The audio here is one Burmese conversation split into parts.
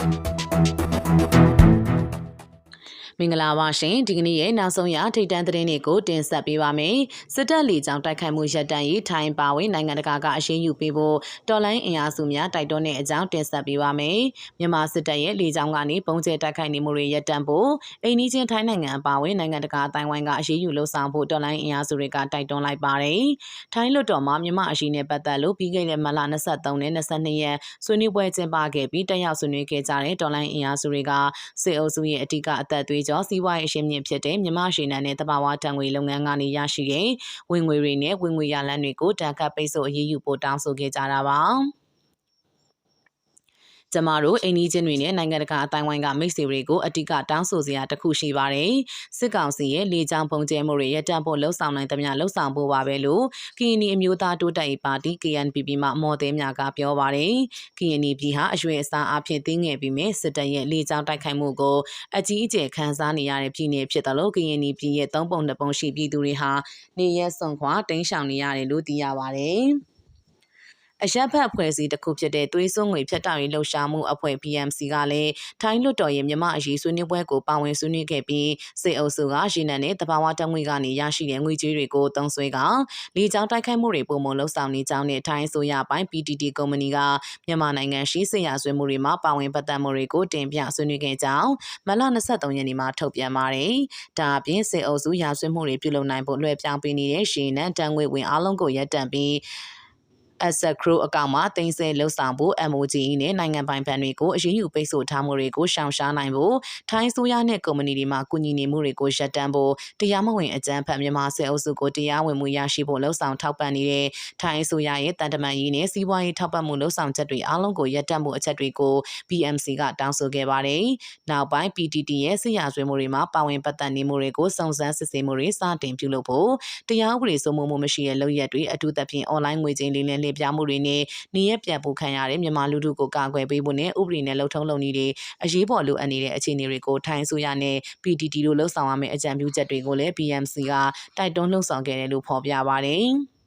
Thank you. မင်္ဂလာပါရှင်ဒီကနေ့ရဲ့နောက်ဆုံးရထိတ်တန့်သတင်းတွေကိုတင်ဆက်ပေးပါမယ်စစ်တပ်လီကြောင်တိုက်ခိုက်မှုရပ်တန့်ရေးထိုင်းပါဝင်နိုင်ငံတကာကအရေးယူပေးဖို့တော်လိုင်းအင်အားစုများတိုက်တွန်းတဲ့အကြောင်းတင်ဆက်ပေးပါမယ်မြန်မာစစ်တပ်ရဲ့လီကြောင်ကနေပုံကျဲတိုက်ခိုက်နေမှုတွေရပ်တန့်ဖို့အိန္ဒိချင်းထိုင်းနိုင်ငံအပါဝင်နိုင်ငံတကာအတိုင်းဝိုင်းကအရေးယူလှုံ့ဆော်ဖို့တော်လိုင်းအင်အားစုတွေကတိုက်တွန်းလိုက်ပါတယ်ထိုင်းလွှတ်တော်မှာမြန်မာအရေးနဲ့ပတ်သက်လို့ပြီးခဲ့တဲ့မလ23နဲ့22ရက်ဆွေးနွေးပွဲကျင်းပခဲ့ပြီးတက်ရောက်ဆွေးနွေးခဲ့ကြတဲ့တော်လိုင်းအင်အားစုတွေကစစ်အုပ်စုရဲ့အဓိကအသက်သွေးကျော်စီးပွားရေးအရှင်မြင့်ဖြစ်တဲ့မြန်မာရှေနံနဲ့တဘာဝတံငွေလုပ်ငန်းကနေရရှိတဲ့ဝင်ငွေတွေနဲ့ဝင်ငွေရလန်းတွေကိုတန်ခတ်ပိတ်ဆို့အရေးယူဖို့တောင်းဆိုခဲ့ကြတာပါ။ ကျမတို့အိန္ဒိချင်းတွေနဲ့နိုင်ငံတကာအတိုင်းဝိုင်းကမိတ်ဆွေတွေကိုအတိကတောင်းဆိုစရာတခုရှိပါတယ်။စစ်ကောင်စီရဲ့လေကြောင်းပုံကျဲမှုတွေရပ်တန့်ဖို့လှုံ့ဆော်နိုင်သမျှလှုံ့ဆော်ဖို့ပါပဲလို့ကရင်နီအမျိုးသားတိုးတက်ရေးပါတီ KNPP မှမော်သေးများကပြောပါတယ်။ကရင်နီပြည်ဟာအရွယ်အစားအဖြစ်သိငယ်ပြီးမြစစ်တပ်ရဲ့လေကြောင်းတိုက်ခိုက်မှုကိုအကြီးအကျယ်ခံစားနေရတဲ့ပြည်နယ်ဖြစ်တယ်လို့ကရင်နီပြည်ရဲ့သုံးပုံနှစ်ပုံရှိပြည်သူတွေဟာနေရက်စွန်ခွာတင်းရှောင်နေရတယ်လို့သိရပါတယ်။ အရက်ဖတ်အဖွဲ့အစည်းတစ်ခုဖြစ်တဲ့သွေးစွန်းငွေဖြတ်တောက်ရေးလှုပ်ရှားမှုအဖွဲ့ PMC ကလည်းထိုင်းလွှတ်တော်ရဲ့မြမအရေးဆွေးနွေးပွဲကိုပါဝင်ဆွေးနွေးခဲ့ပြီးစေအုပ်စုကရေနံနဲ့တဘာဝတက်ငွေကနေရရှိတဲ့ငွေကြေးတွေကိုတုံးဆွဲကလေကြောင်းတိုက်ခိုက်မှုတွေပုံမှန်လှုပ်ဆောင်နေကြောင်းနဲ့ထိုင်းအစိုးရပိုင်း PTT ကုမ္ပဏီကမြန်မာနိုင်ငံရှိစေရဆွေးမှုတွေမှာပါဝင်ပတ်သက်မှုတွေကိုတင်ပြဆွေးနွေးခဲ့ကြောင်းမလ23ရက်နေ့မှာထုတ်ပြန်ပါတယ်။ဒါအပြင်စေအုပ်စုရာဆွေးမှုတွေပြုလုပ်နိုင်ဖို့လွှဲပြောင်းပေးနေတဲ့ရေနံတန်ငွေဝင်အားလုံးကိုရပ်တန့်ပြီး Asset Crow အကောင့်မှာတင်ဆက်လှုပ်ဆောင်ဖို့ MOGE နဲ့နိုင်ငံပိုင်ဘဏ်တွေကိုအရေးယူပိတ်ဆို့ထားမှုတွေကိုရှောင်ရှားနိုင်ဖို့ထိုင်းဆိုရနဲ့ကုမ္ပဏီတွေမှကူညီနေမှုတွေကိုရပ်တန့်ဖို့တရားမဝင်အကြမ်းဖက်မြန်မာစစ်အုပ်စုကိုတရားဝင်မှုရရှိဖို့လှုံ့ဆော်ထောက်ပံ့နေတဲ့ထိုင်းဆိုရရဲ့တန်တမာရေးနဲ့စီးပွားရေးထောက်ပံ့မှုလှုံ့ဆော်ချက်တွေအားလုံးကိုရပ်တန့်မှုအချက်တွေကို BMC ကတောင်းဆိုခဲ့ပါတယ်။နောက်ပိုင်း PTT ရဲ့စစ်ရာဇဝဲမှုတွေမှာပါဝင်ပတ်သက်နေမှုတွေကိုစုံစမ်းစစ်ဆေးမှုတွေစတင်ပြုလုပ်ဖို့တရားဥပဒေစိုးမိုးမှုမရှိတဲ့လုပ်ရက်တွေအထူးသဖြင့် online ငွေကြေးလိမ်လည်လှည့်ပြမှုတွေနဲ့နေရပြန်ပို့ခံရတဲ့မြန်မာလူထုကိုကာကွယ်ပေးဖို့နဲ့ဥပဒေနဲ့လှုပ်ထုံးလုပ်နည်းတွေအရေးပေါ်လိုအပ်နေတဲ့အခြေအနေတွေကိုထိုင်းဆိုရနဲ့ PTT တို့လှုပ်ဆောင်ရမယ့်အကြံပြုချက်တွေကိုလည်း BMC ကတိုက်တွန်းလှုပ်ဆောင်ခဲ့တယ်လို့ဖော်ပြပါတယ်။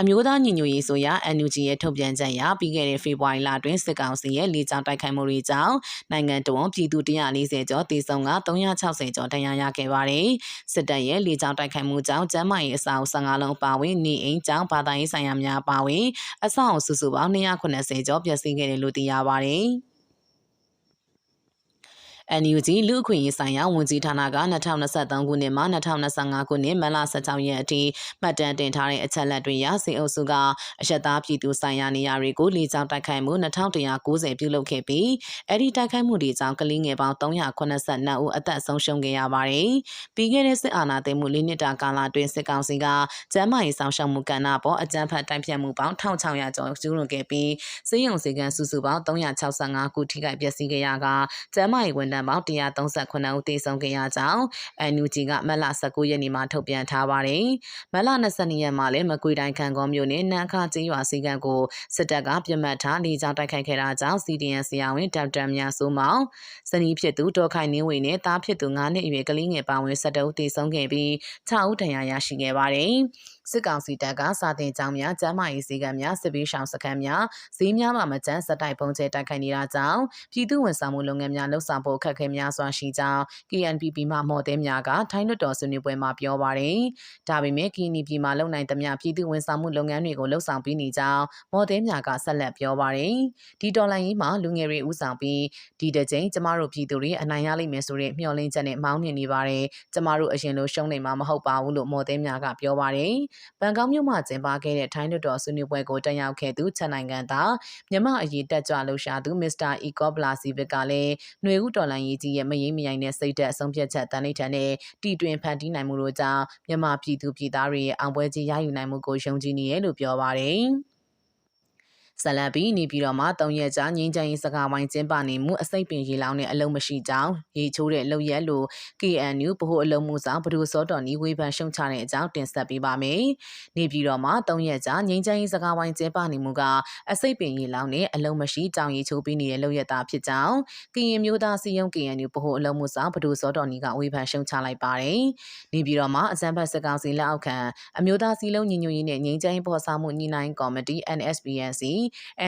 အမျိုးသားညီညွတ်ရေးဆိုရာ NUG ရဲ့ထုတ်ပြန်ချက်အရပြီးခဲ့တဲ့ဖေဖော်ဝါရီလတွင်စစ်ကောင်စီရဲ့လေကြောင်းတိုက်ခိုက်မှုတွေကြောင့်နိုင်ငံတော်ပြည်သူ140ကျော်တေဆုံးက360ကျော်ဒဏ်ရာရခဲ့ပါတယ်။စစ်တပ်ရဲ့လေကြောင်းတိုက်ခိုက်မှုကြောင့်ကျန်းမာရေးအဆောက်15လုံးပါဝင်နေအိမ်ကျောင်းဘာသာရေးဆိုင်ရာများပါဝင်အဆောက်အစုစုပေါင်း290ကျော်ပျက်စီးခဲ့တယ်လို့သိရပါတယ်။ NUG လူအခွင့်အရေးဆိုင်ရာဝန်ကြီးဌာနက2023ခုနှစ်မှ2025ခုနှစ်မလ16ရက်အထိမှတ်တမ်းတင်ထားတဲ့အချက်လက်တွေအရစေအုပ်စုကအရှက်သားပြည်သူဆိုင်ရာနေရာတွေကိုလေကြောင်းတိုက်ခိုက်မှု2190ပြုလုပ်ခဲ့ပြီးအဲ့ဒီတိုက်ခိုက်မှုတွေကြောင့်ကလေးငယ်ပေါင်း382ဦးအသက်ဆုံးရှုံးခဲ့ရပါတယ်။ပြီးခဲ့တဲ့စစ်အာဏာသိမ်းမှု၄နှစ်တာကာလအတွင်းစစ်ကောင်စီကကျန်းမာရေးဆောင်ရှောက်မှုကဏ္ဍပေါ်အကြမ်းဖက်တိုက်ဖြတ်မှုပေါင်း1600ကျော်ကျူးလွန်ခဲ့ပြီးစေယုံစီကံစုစုပေါင်း365ခုထိခိုက်ပျက်စီးခဲ့ရကကျန်းမာရေးဝန်ထမ်းပေါင်း138ဦးသေဆုံးခဲ့ရကြောင်း NUG ကမလ19ရက်နေ့မှာထုတ်ပြန်ထားပါတယ်။မလ22ရက်မှာလည်းမကွေတိုင်းခံကောမြို့နယ်နန်းခါကျေးရွာစီကံကိုစစ်တပ်ကပြစ်မှတ်ထားလေကြောင်းတိုက်ခိုက်ခဲ့တာကြောင့် CDN ဆရာဝန်ဒေါက်တာမြစိုးမောင်စနီးဖြစ်သူဒေါ်ခိုင်နင်းဝေနဲ့တားဖြစ်သူ9နှစ်အရွယ်ကလေးငယ်ပါဝင်12ဦးသေဆုံးခဲ့ပြီး6ဦးဒဏ်ရာရရှိခဲ့ပါတယ်။စစ်ကောင်စီတပ်ကစာတင်ကြောင်းများကျန်းမာရေးစည်းကမ်းများစစ်ပေးရှောင်စခန်းများဈေးများမှာမကျန်းစတိုက်ပုံကျဲတိုက်ခိုက်နေတာကြောင့်ပြည်သူဝန်ဆောင်မှုလုပ်ငန်းများလှုပ်ဆောင်ဖို့ခက်ခဲများစွာရှိကြောင်း KNPP မှမော်တဲများကထိုင်းလွှတ်တော်ဆွေးနွေးပွဲမှာပြောပါရယ်ဒါပေမဲ့ KNPP မှလုံနိုင်သမျှပြည်သူဝန်ဆောင်မှုလုပ်ငန်းတွေကိုလှုပ်ဆောင်ပြီးနေကြောင်းမော်တဲများကဆက်လက်ပြောပါရယ်ဒီတော်လိုင်းကြီးမှာလူငယ်တွေဥဆောင်ပြီးဒီတစ်ကြိမ်ကျမတို့ပြည်သူတွေအနိုင်ရလိမ့်မယ်ဆိုတဲ့မျှော်လင့်ချက်နဲ့မောင်းနေနေပါတယ်ကျမတို့အရင်လိုရှုံးနေမှာမဟုတ်ပါဘူးလို့မော်တဲများကပြောပါရယ်ဘန်ကောက်မြို့မှာကျင်းပခဲ့တဲ့ထိုင်းလွှတ်တော်ဆွေးနွေးပွဲကိုတက်ရောက်ခဲ့သူချက်နိုင်ငံသားမြမအရေးတက်ကြွလှူရှာသူမစ္စတာအီကောဘလာစီဗစ်ကလည်းຫນွေဦးတော်လိုင်းရေးကြီးရဲ့မရင်မရိုင်တဲ့စိတ်သက်အဆုံးဖြတ်ချက်တန်ဋိဌာန်နဲ့တီတွင်ဖန်တီးနိုင်မှုတို့ကြောင့်မြမပြည်သူပြည်သားတွေရဲ့အောင်ပွဲကြီးရယူနိုင်မှုကိုယုံကြည်နေရလို့ပြောပါတယ်။ ဇလန်ပီနေပြည်တော်မှာ၃ရက်ကြာငင်းချင်ရေးစကားဝိုင်းကျင်းပနေမှုအစိတ်ပင်ရေလောင်းနဲ့အလုံးမရှိကြောင်းရေချိုးတဲ့လှုပ်ရက်လို့ KNU ဗဟိုအလုံးမှုဆောင်ဘဒူစောတော်နီဝေဖန်ရှုံချတဲ့အကြောင်းတင်ဆက်ပေးပါမယ်။နေပြည်တော်မှာ၃ရက်ကြာငင်းချင်ရေးစကားဝိုင်းကျင်းပနေမှုကအစိတ်ပင်ရေလောင်းနဲ့အလုံးမရှိကြောင်းရေချိုးပေးနေတဲ့လှုပ်ရက်သားဖြစ်ကြောင်းကရင်မျိုးသားစီယုံ KNU ဗဟိုအလုံးမှုဆောင်ဘဒူစောတော်နီကဝေဖန်ရှုံချလိုက်ပါတယ်။နေပြည်တော်မှာအစံဖတ်စကောင်စီလက်အောက်ခံအမျိုးသားစီလုံးညီညွတ်ရေးနဲ့ငင်းချင်ရေးပေါ်ဆောင်မှုညီနိုင်ကော်မတီ NSPNC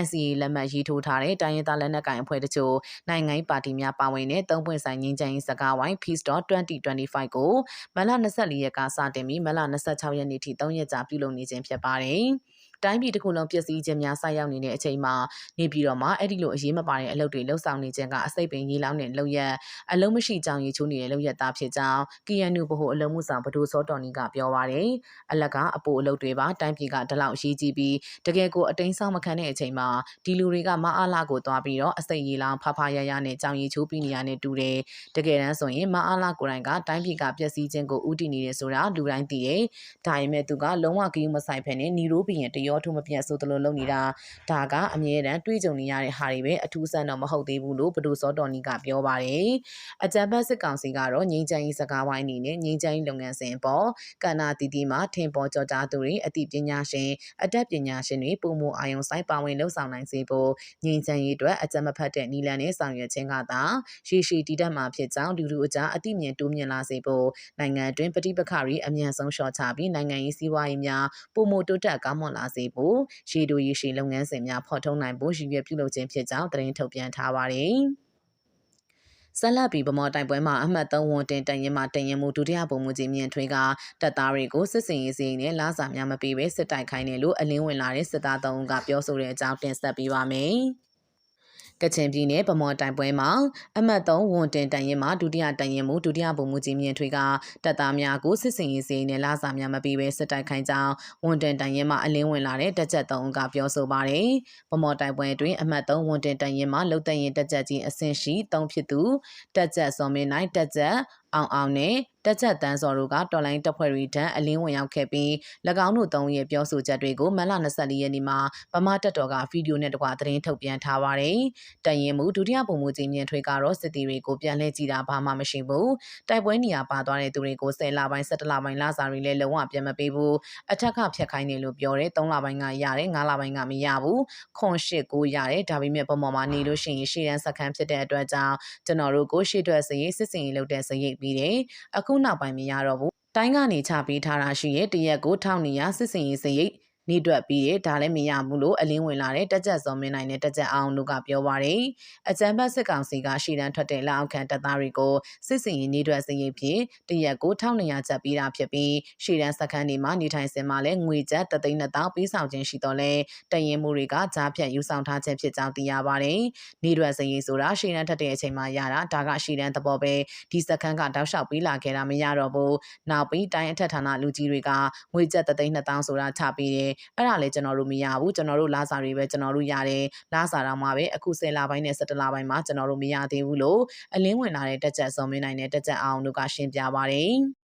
NCA လက်မှတ်ရေးထိုးထားတဲ့တိုင်းရင်းသားလက်နက်ကိုင်အဖွဲ့တချို့နိုင်ငံရေးပါတီများပါဝင်တဲ့သုံးပွင့်ဆိုင်ငင်းချင်ရေးစကားဝိုင်း Peace.2025 ကိုမလ24ရက်ကစတင်ပြီးမလ26ရက်နေ့ထိ3ရက်ကြာပြုလုပ်နေခြင်းဖြစ်ပါတယ်။ တိုင်းပြည်တစ်ခုလုံးပျက်စီးခြင်းများဆိုက်ရောက်နေတဲ့အချိန်မှာနေပြည်တော်မှာအဲ့ဒီလိုအရေးမပါတဲ့အလုပ်တွေလှုပ်ဆောင်နေခြင်းကအစိတ်ပင်ရေးလောင်းတဲ့လုပ်ရက်အလုံးမရှိကြောင်ရေချိုးနေတဲ့လုပ်ရက်သားဖြစ်ကြောင်း KNU ဗဟိုအလုံးမှုဆောင်ဗဒိုစောတော်နီကပြောပါရယ်အလကအပိုအလုပ်တွေပါတိုင်းပြည်ကဒီလောက်ရေးကြည့်ပြီးတကယ်ကိုအတိန်ဆောင်မခံတဲ့အချိန်မှာဒီလူတွေကမအားလာကိုသွားပြီးတော့အစိတ်ရေးလောင်းဖဖရရနဲ့ကြောင်ရေချိုးပြီးနေရတဲ့တူတယ်တကယ်တမ်းဆိုရင်မအားလာကိုယ်တိုင်ကတိုင်းပြည်ကပျက်စီးခြင်းကိုဥတည်နေတယ်ဆိုတာလူတိုင်းသိတယ်ဒါပေမဲ့သူကလုံးဝကယူမဆိုင်ဖက်နဲ့နီရိုးဘီရင်တရောထုမပြတ်ဆိုသလိုလုပ်နေတာဒါကအမြဲတမ်းတွေးကြုံနေရတဲ့ဟာတွေပဲအထူးဆန်းတော့မဟုတ်သေးဘူးလို့ဘဒိုစောတော်နီကပြောပါတယ်အကြံဖတ်စစ်ကောင်စီကတော့ငြိမ်းချမ်းရေးစကားဝိုင်းအနေနဲ့ငြိမ်းချမ်းရေးလုပ်ငန်းစဉ်ပေါ်ကဏ္ဍတီတီမှာထင်ပေါ်ကျော်ကြားသူတွေအသိပညာရှင်အတတ်ပညာရှင်တွေပုံမှုအာယုံဆိုင်ပါဝင်လှုပ်ဆောင်နိုင်စေဖို့ငြိမ်းချမ်းရေးအတွက်အကြံမဖတ်တဲ့နီလန်နဲ့ဆောင်ရွက်ခြင်းကသာရှေရှည်တည်တတ်မှာဖြစ်ကြောင်းလူလူအကြားအသိမြင်တိုးမြင့်လာစေဖို့နိုင်ငံအတွင်းပဋိပက္ခတွေအမြန်ဆုံးလျှော့ချပြီးနိုင်ငံရေးစီးပွားရေးများပုံမှုတိုးတက်ကောင်းမွန်လာစေဖို့ရှေးတိုရေးရှည်လုပ်ငန်းစဉ်များဖော်ထုတ်နိုင်ဖို့ရည်ရွယ်ပြုလုပ်ခြင်းဖြစ်ကြောင်းသတင်းထုတ်ပြန်ထားပါတယ်။ဆက်လက်ပြီးဗမော်တိုင်ပွဲမှာအမှတ်3ဝန်တင်တန်ရင်မှတန်ရင်မှုဒုတိယပုံမှုကြီးမြင့်ထွေးကတပ်သားတွေကိုစစ်စင်ရေးစီးနဲ့လာစာများမပေးဘဲစစ်တိုက်ခိုင်းတယ်လို့အလင်းဝင်လာတဲ့စစ်သားသုံးဦးကပြောဆိုတဲ့အကြောင်းတင်ဆက်ပေးပါမယ်။ ကချင်ပြည်နယ်ဗမော်တိုင်ပွဲမှာအမှတ်3ဝန်တင်တန်ရင်မှာဒုတိယတန်ရင်မှုဒုတိယဗိုလ်မှူးကြီးမြင့်ထွေးကတပ်သားများကိုစစ်စင်ရေးစီနဲ့လာစာများမပေးဘဲစစ်တိုက်ခိုင်းကြောင်းဝန်တင်တန်ရင်မှာအလင်းဝင်လာတဲ့တက်ချက်3ကပြောဆိုပါတယ်။ဗမော်တိုင်ပွဲအတွင်းအမှတ်3ဝန်တင်တန်ရင်မှာလုံတဲ့ရင်တက်ချက်ကြီးအဆင့်ရှိ3ဖြစ်သူတက်ချက်စော်မင်းနိုင်တက်ချက် အောင်အောင်နဲ့တက်ချက်တန်းစော်တို့ကတော်လိုင်းတပ်ဖွဲ့တွေထံအလင်းဝင်ရောက်ခဲ့ပြီး၎င်းတို့သုံးရဲ့ပြောဆိုချက်တွေကိုမလ24ရက်နေ့မှာဗမာတပ်တော်ကဗီဒီယိုနဲ့တကွသတင်းထုတ်ပြန်ထားပါတယ်။တရင်မှုဒုတိယပုံမှုကြီးမြင့်ထွေးကတော့စစ်တီတွေကိုပြန်လှည့်ကြည့်တာဘာမှမရှိဘူး။တိုက်ပွဲနေရာပါသွားတဲ့သူတွေကို10လပိုင်း17လပိုင်းလစာတွေလည်းလုံးဝပြန်မပေးဘူး။အထက်ကဖြတ်ခိုင်းတယ်လို့ပြောတယ်။3လပိုင်းကရတယ်9လပိုင်းကမရဘူး။ခွန်ရှစ်ကိုရတယ်ဒါပေမဲ့ပုံပေါ်မှာနေလို့ရှိရင်ရှေ့ရန်စခန်းဖြစ်တဲ့အတွက်ကြောင့်ကျွန်တော်တို့ကိုရှေ့ထွက်စရေးစစ်စင်ရေးလုပ်တဲ့စရိတ်ပြီးတယ်။အခုနောက်ပိုင်းမရတော့ဘူး။တိုင်းကနေချပေးထားတာရှိရဲ့တရက်ကိုထောက်နေရစစ်စင်ရေးစရိတ် နေတွက်ပြီးတယ်ဒါလည်းမရဘူးလို့အလင်းဝင်လာတဲ့တက်ကြက်စောမင်းနိုင်နဲ့တက်ကြက်အောင်တို့ကပြောပါရယ်အကြံဖတ်စစ်ကောင်စီကရှီတန်းထွက်တဲ့လက်အောက်ခံတပ်သားတွေကိုစစ်စင်ရေးနေတွက်စရိတ်ဖြင့်တရက်ကို1200ကျပ်ပေးတာဖြစ်ပြီးရှီတန်းစခန်းတွေမှာနေထိုင်စင်မှာလည်းငွေကျပ်3သိန်း2000ပေးဆောင်ခြင်းရှိတော့လဲတရင်မှုတွေကကြားဖြတ်ယူဆောင်ထားခြင်းဖြစ်ကြောင်းသိရပါတယ်နေတွက်စရိတ်ဆိုတာရှီတန်းထွက်တဲ့အချိန်မှာရတာဒါကရှီတန်းသဘောပဲဒီစခန်းကတောက်လျှောက်ပေးလာခဲ့တာမရတော့ဘူးနောက်ပြီးတိုင်းအထက်ဌာနလူကြီးတွေကငွေကျပ်3သိန်း2000ဆိုတာချပေးတယ်အဲ့ဒါလည်းကျွန်တော်တို့မရဘူးကျွန်တော်တို့လာစာတွေပဲကျွန်တော်တို့ရတယ်လာစာတော့မှာပဲအခု10လပိုင်းနဲ့17လပိုင်းမှာကျွန်တော်တို့မရသေးဘူးလို့အလင်းဝင်လာတဲ့တက်ချက်စုံမင်းနိုင်တဲ့တက်ချက်အောင်တို့ကရှင်းပြပါတယ်